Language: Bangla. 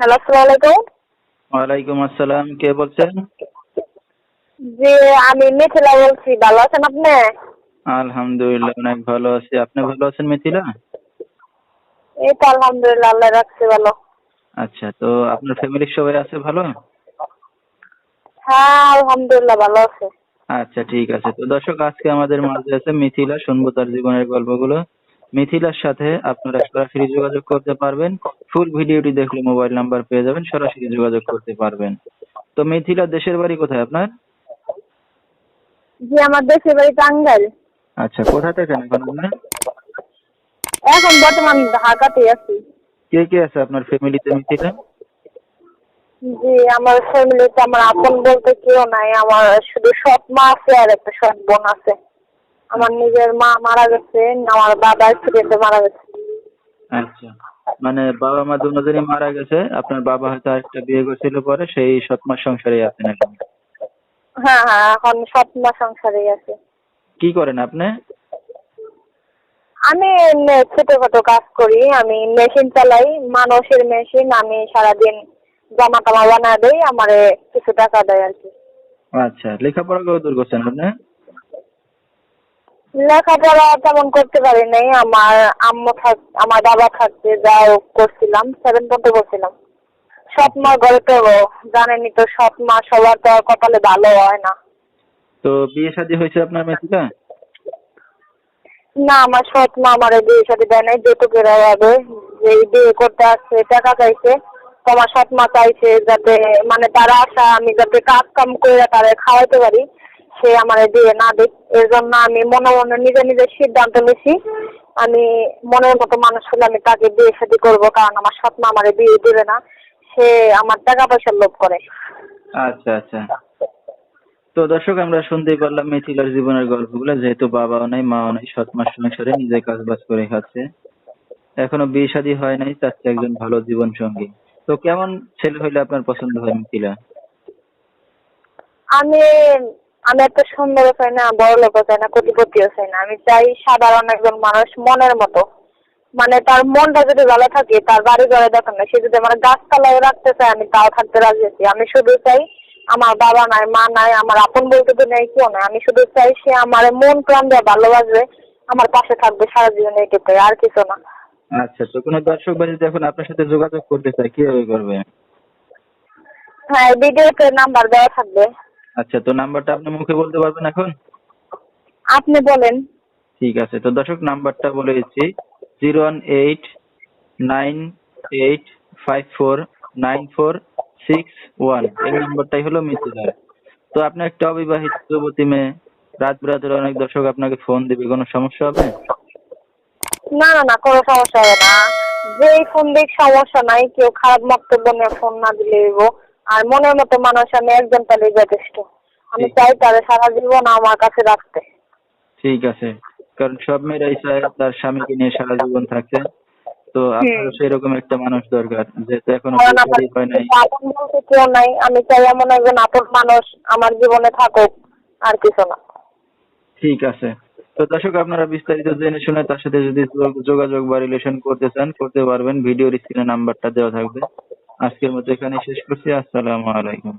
হ্যালো আসসালামু আলাইকুম ওয়ালাইকুম আসসালাম কে বলছেন? জি আমি মিথিলা বলছি ভালো আছেন আপনি? আলহামদুলিল্লাহ অনেক ভালো আছি। আপনি ভালো আছেন মিথিলা? এই তো আলহামদুলিল্লাহ আল্লাহ রাখছে ভালো। আচ্ছা তো আপনার ফ্যামিলির সবাই আছে ভালো? হ্যাঁ আলহামদুলিল্লাহ ভালো আছে। আচ্ছা ঠিক আছে। তো দর্শক আজকে আমাদের মাঝে আছে মিথিলা শুনব তার জীবনের গল্পগুলো। মিথিলার সাথে আপনারা সরাসরি যোগাযোগ করতে পারবেন। ফুল ভিডিওটি দেখলে মোবাইল নাম্বার পেয়ে যাবেন সরাসরি যোগাযোগ করতে পারবেন। তো মিথিলা দেশের বাড়ি কোথায় আপনার? জি আমার দেশের বাড়ি টাঙ্গাইল। আচ্ছা কোথা থেকে এখন আপনি এখন বর্তমান ঢাকাতে আছি। কে কে আছে আপনার ফ্যামিলিতে মিথিলা? জি আমার ফ্যামিলিতে আমার আপন বলতে কেউ নাই আমার শুধু সৎ মা আছে আর একটা সৎ বোন আছে। আমার নিজের মা মারা গেছে আমার বাবা অ্যাক্সিডেন্টে মারা গেছে। আচ্ছা। মানে বাবা মা দুজনই মারা গেছে আপনার বাবা হয়তো আরেকটা বিয়ে করেছিল পরে সেই সৎমার সংসারে আছেন এখন। হ্যাঁ হ্যাঁ এখন সৎ মা সংসারেই আছে। কি করেন আপনি? আমি ছোটখাটো কাজ করি আমি মেশিন চালাই মানুষের মেশিন আমি সারাদিন জামা টামা বানা দেই আমারে কিছু টাকা দেয় আর কি। আচ্ছা লেখাপড়া কত দূর করছেন আপনি? লেখাপড়া তেমন করতে পারি নাই। আমার আম্মু থাক আমার বাবা থাকতে যাও করছিলাম সেভেন পর্যন্ত করছিলাম। সৎ মা তো জানেনি তো সৎ মা সবার তো কপালে ভালো হয় না। তো বিয়ে শাদী হয়েছে আপনার মেয়েটা না আমার সৎ মা আমার বিয়ে সাথে দেয় নাই যেটুকু হবে। যে বিয়ে করতে আসছে টাকা চাইছে। তো আমার সৎ মা চাইছে যাতে মানে তারা আশা আমি যাতে কাজ কাম করে তারা খাওয়াইতে পারি। সে আমার দিয়ে না দিক। এর জন্য আমি মনে মনে নিজে নিজে সিদ্ধান্ত নিছি। আমি মনের মতো মানুষ হলে আমি তাকে বিয়ে শাদী করব কারণ আমার মা আমার বিয়ে দিবে না। সে আমার টাকা পয়সার লোভ করে। আচ্ছা আচ্ছা। তো দর্শক আমরা শুনতেই পারলাম মিথিলার জীবনের গল্পগুলো। যেহেতু বাবাও নাই মাও নাই সৎ মাস সংসারে নিজে কাজ বাজ করে খাচ্ছে। এখনও বিয়ে শাদী হয় নাই চাচ্ছে একজন ভালো জীবন সঙ্গী। তো কেমন ছেলে হইলে আপনার পছন্দ হয় মিথিলা? আমি আমি একটা সুন্দর চাই না বড় লোক চাই না কোটিপতিও চাই না। আমি চাই সাধারণ একজন মানুষ মনের মতো। মানে তার মনটা যদি ভালো থাকে তার বাড়ি ঘরে দেখেন না সে যদি আমার গাছতলায় রাখতে চায় আমি তাও থাকতে রাজি আছি। আমি শুধু চাই আমার বাবা নাই মা নাই আমার আপন বলতে তো নেই কেউ নাই। আমি শুধু চাই সে আমার মন প্রাণ দিয়ে ভালোবাসবে আমার পাশে থাকবে সারা জীবন এইটুকুই আর কিছু না। আচ্ছা তো কোনো দর্শক যদি এখন আপনার সাথে যোগাযোগ করতে চায় কীভাবে করবে? হ্যাঁ ভিডিওতে নাম্বার দেওয়া থাকবে। আচ্ছা তো নাম্বারটা আপনি মুখে বলতে পারবেন এখন? আপনি বলেন। ঠিক আছে তো দর্শক নাম্বারটা বলে দিচ্ছি। Zero one eight nine eight five four nine four six one. এই নাম্বারটাই হলো মিথিলার তো আপনি একটা অবিবাহিত যুবতী মেয়ে রাত বিরাতের অনেক দর্শক আপনাকে ফোন দিবে কোনো সমস্যা হবে? না না না কোনো সমস্যা হবে না। যেই ফোন দিক সমস্যা নাই কেউ খারাপ বক্তব্য নিয়ে ফোন না দিলে। আর মনের মতো মানুষ আমি একজন পেলেই যথেষ্ট। আমি চাই তারা সারা জীবন আমার কাছে রাখতে। ঠিক আছে। কারণ সব মেয়েরাই চায় তার স্বামীকে নিয়ে সারা জীবন থাকতে। তো আপনারও সেরকম একটা মানুষ দরকার যেহেতু এখনও হয় নাই। কেউ নাই। আমি চাই এমন একজন আপন মানুষ আমার জীবনে থাকুক আর কিছু না। ঠিক আছে। তো দর্শক আপনারা বিস্তারিত জেনে শুনে তার সাথে যদি যোগাযোগ বা রিলেশন করতে চান করতে পারবেন। ভিডিওর স্ক্রিনে নাম্বারটা দেওয়া থাকবে। আজকের মতো এখানেই শেষ করছি। আসসালামু আলাইকুম।